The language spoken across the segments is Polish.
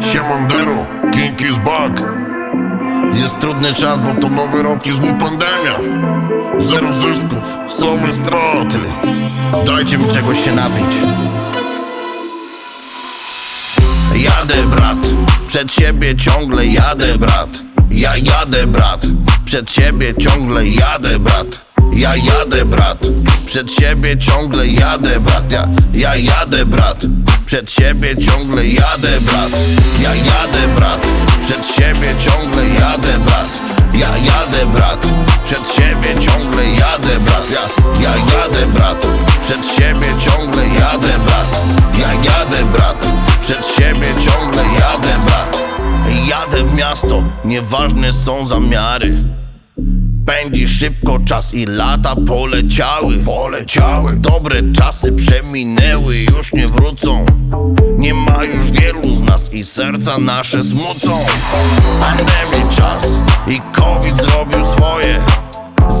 Siemandero, King is back. Jest trudny czas, bo to nowy rok i znów pandemia. Zero zysków, same straty. Dajcie mi czegoś się napić. Jadę brat, przed siebie ciągle jadę brat. Ja jadę brat, przed siebie ciągle jadę brat. Ja jadę brat, przed siebie ciągle jadę brat Ja, ja jadę brat, przed siebie ciągle jadę brat Ja jadę brat, przed siebie ciągle jadę brat Ja jadę brat, przed siebie ciągle jadę brat Ja, ja jadę brat, przed siebie ciągle jadę brat Ja jadę brat, przed siebie ciągle jadę brat Jadę w miasto, nieważne są zamiary Pędzi szybko czas i lata poleciały. Poleciały. Dobre czasy przeminęły, już nie wrócą. Nie ma już wielu z nas i serca nasze smucą. Pandemii czas i COVID zrobił swoje.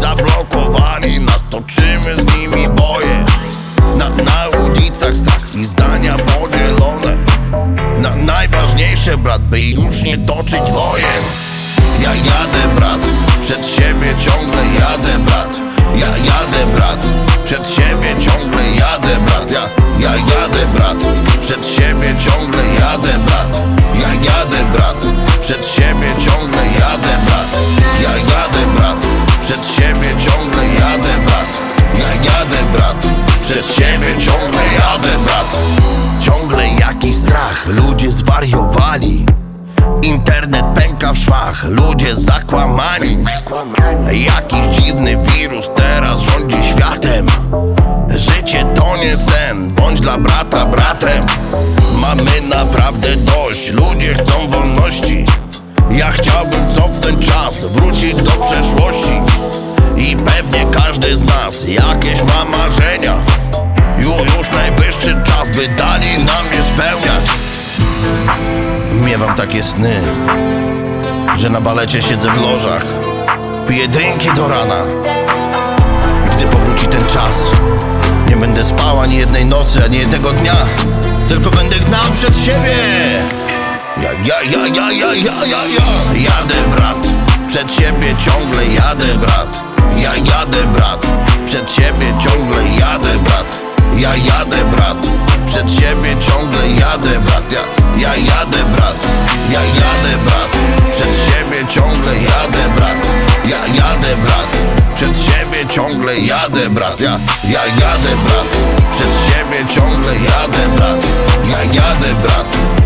Zablokowali nas, toczymy z nimi boje. Na, na ulicach strach i zdania podzielone. Na, Najważniejsze brat, by już nie toczyć wojen ja jadę brat, przed siebie ciągle jadę brat. Ja jadę brat, przed siebie ciągle jadę brat. Ja, ja jadę brat, przed siebie ciągle jadę brat. Ja jadę brat, przed siebie ciągle jadę brat w szwach, ludzie zakłamani. Jakiś dziwny wirus teraz rządzi światem. Życie to nie sen, bądź dla brata bratem. Mamy naprawdę dość, ludzie chcą wolności. Ja chciałbym cofnąć czas, wrócić do przeszłości. I pewnie każdy z nas jakieś ma marzenia. Ju- Już najwyższy czas, by dali nam je spełniać. Miewam takie sny, że na balecie siedzę w lożach. Piję drinki do rana. Gdy powróci ten czas Nie będę spał ani jednej nocy, ani jednego dnia. Tylko będę gnał przed siebie. Ja, ja, ja, ja, ja, ja, ja, ja. Jadę brat, przed siebie ciągle jadę brat. Ja jadę brat, przed siebie ciągle jadę brat. Ja jadę brat, przed siebie ciągle jadę brat. Ja, ja jadę brat, ja jadę brat, ja, ja jadę brat. Przed siebie ciągle jadę brat, ja jadę brat.